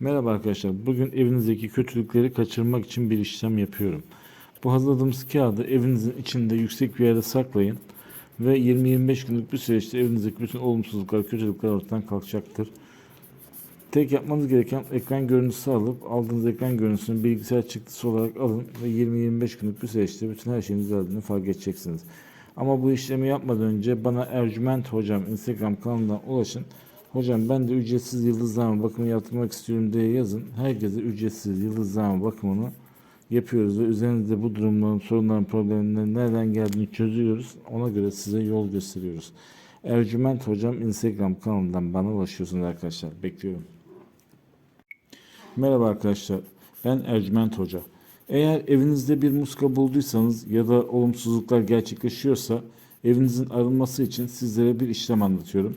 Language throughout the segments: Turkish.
Merhaba arkadaşlar. Bugün evinizdeki kötülükleri kaçırmak için bir işlem yapıyorum. Bu hazırladığımız kağıdı evinizin içinde yüksek bir yerde saklayın ve 20-25 günlük bir süreçte evinizdeki bütün olumsuzluklar, kötülükler ortadan kalkacaktır. Tek yapmanız gereken ekran görüntüsü alıp aldığınız ekran görüntüsünü bilgisayar çıktısı olarak alın ve 20-25 günlük bir süreçte bütün her şeyin düzeldiğini fark edeceksiniz. Ama bu işlemi yapmadan önce bana Ercüment Hocam Instagram kanalından ulaşın. Hocam ben de ücretsiz yıldızlama bakımı yaptırmak istiyorum diye yazın. Herkese ücretsiz yıldızlama bakımını yapıyoruz ve üzerinizde bu durumların, sorunların, problemlerin nereden geldiğini çözüyoruz. Ona göre size yol gösteriyoruz. Ercüment Hocam Instagram kanalından bana ulaşıyorsunuz arkadaşlar. Bekliyorum. Merhaba arkadaşlar. Ben Ercüment Hoca. Eğer evinizde bir muska bulduysanız ya da olumsuzluklar gerçekleşiyorsa evinizin arınması için sizlere bir işlem anlatıyorum.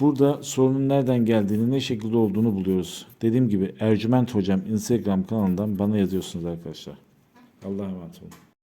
Burada sorunun nereden geldiğini, ne şekilde olduğunu buluyoruz. Dediğim gibi Ercüment Hocam Instagram kanalından bana yazıyorsunuz arkadaşlar. Allah'a emanet olun.